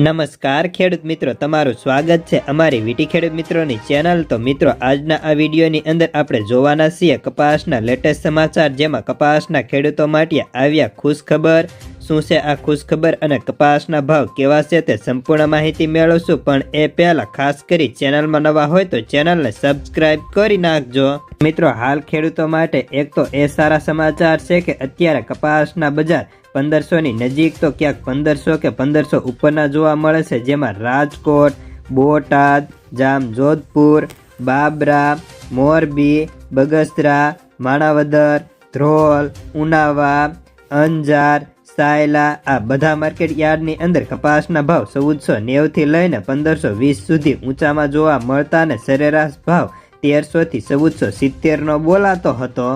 નમસ્કાર ખેડૂત મિત્રો, તમારું સ્વાગત છે અમારી વીટી ખેડૂત મિત્રોની ચેનલ. તો મિત્રો, આજના આ વિડીયોની અંદર આપણે જોવાના છીએ કપાસના લેટેસ્ટ સમાચાર, જેમાં કપાસના ખેડૂતો માટે આવ્યા ખુશખબર. શું છે આ ખુશખબર અને કપાસના ભાવ કેવા છે તે સંપૂર્ણ માહિતી મેળવશું, પણ એ પહેલાં ખાસ કરી ચેનલમાં નવા હોય તો ચેનલને સબસ્ક્રાઈબ કરી નાખજો. મિત્રો, હાલ ખેડૂતો માટે એક તો એ સારા સમાચાર છે કે અત્યારે કપાસના બજાર પંદરસોની નજીક તો ક્યાંક પંદરસો કે પંદરસો ઉપરના જોવા મળે છે, જેમાં રાજકોટ, બોટાદ જામ જોધપુર બાબરા, મોરબી, બગસરા, માણાવદર, ધ્રોલ, ઉનાવા, અંજાર, સાયલા આ બધા માર્કેટ યાર્ડની અંદર કપાસના ભાવ ચૌદસો નેવથી લઈને પંદરસો વીસ સુધી ઊંચામાં જોવા મળતા અને સરેરાશ ભાવ તેરસોથી ચૌદસો સિત્તેરનો બોલાતો હતો.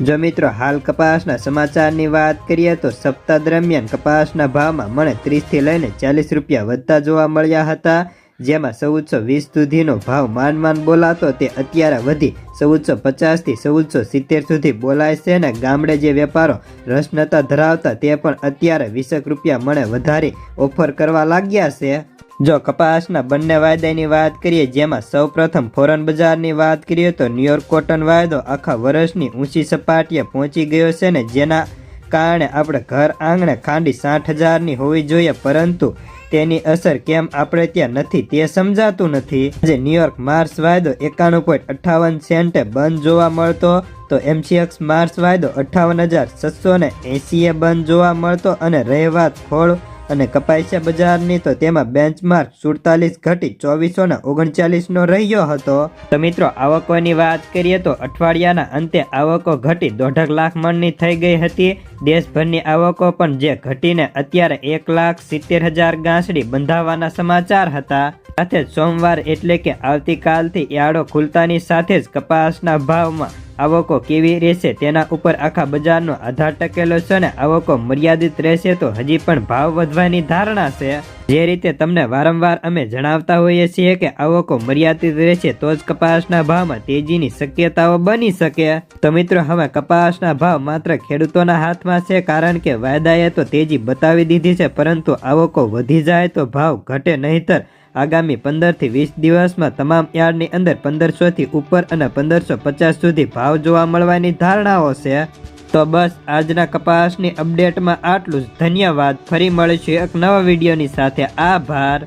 જો મિત્રો હાલ કપાસના સમાચારની વાત કરીએ તો સપ્તાહ દરમિયાન કપાસના ભાવમાં મને ત્રીસથી લઈને ચાલીસ રૂપિયા વધતા જોવા મળ્યા હતા. જેમાં ચૌદસો વીસ સુધીનો ભાવ માન માન બોલાતો તે અત્યારે વધી ચૌદસો પચાસથી ચૌદસો સિત્તેર સુધી બોલાય છે અને ગામડે જે વેપારો રસ નતા ધરાવતા તે પણ અત્યારે વીસેક રૂપિયા મને વધારી ઓફર કરવા લાગ્યા છે. જો કપાસના બંને વાયદાની વાત કરીએ, જેમાં સૌપ્રથમ ફોરન બજારની વાત કરીએ, તો ન્યુયોર્ક કોટન વાયદો આખા વર્ષની ઊંચી સપાટીએ પહોંચી ગયો છે ને જેના કારણે આપણે ઘર આંગણે ખાંડી સાઠ હજારની હોવી જોઈએ, પરંતુ તેની અસર કેમ આપણે ત્યાં નથી તે સમજાતું નથી. આજે ન્યુયોર્ક માર્ચ વાયદો એકાણું પોઈન્ટ અઠ્ઠાવન સેન્ટે બંધ જોવા મળતો, તો એમસીએક્સ માર્ચ વાયદો અઠ્ઠાવન હજાર છસો ને એંસીએ બંધ જોવા મળતો અને રહેવા ખોળ અને કપાસિયા બજારની તો તેમાં બેન્ચમાર્ક સુડતાલીસ ઘટી ચોવીસો ને ઓગણચાલીસનો રહ્યો હતો. તો મિત્રો, આવકોની વાત કરીએ તો અઠવાડિયાના અંતે આવકો ઘટી દોઢક લાખ મણની થઈ ગઈ હતી. દેશભરની આવકો પણ જે ઘટીને અત્યારે એક લાખ સિત્તેર હજાર ગાંસડી બંધાવવાના સમાચાર હતા. સાથે સોમવાર એટલે કે આવતીકાલથી યાળો ખુલતાની સાથે જ કપાસના ભાવમાં આવકો કેવી રહેશે તેના ઉપર આખા બજારનો આધાર ટકેલો છે અને આવકો મર્યાદિત રહેશે તો હજી પણ ભાવ વધવાની ધારણા છે. જે રીતે તમને વારંવાર અમે જણાવતા હોઈએ છીએ કે આવકો મર્યાદિત રહેશે તો જ કપાસના ભાવમાં તેજીની શક્યતાઓ બની શકે. તો મિત્રો, હવે કપાસના ભાવ માત્ર ખેડૂતોના હાથમાં છે કારણ કે વાયદાએ તો તેજી બતાવી દીધી છે, પરંતુ આવકો વધી જાય તો ભાવ ઘટે નહીતર આગામી પંદરથી વીસ દિવસમાં તમામ યાર્ડની અંદર પંદરસોથી ઉપર અને પંદરસો પચાસ સુધી ભાવ જોવા મળવાની ધારણાઓ છે. તો બસ, આજના કપાસની અપડેટમાં આટલું જ. ધન્યવાદ. ફરી મળીશું એક નવા વિડીયોની સાથે. આભાર.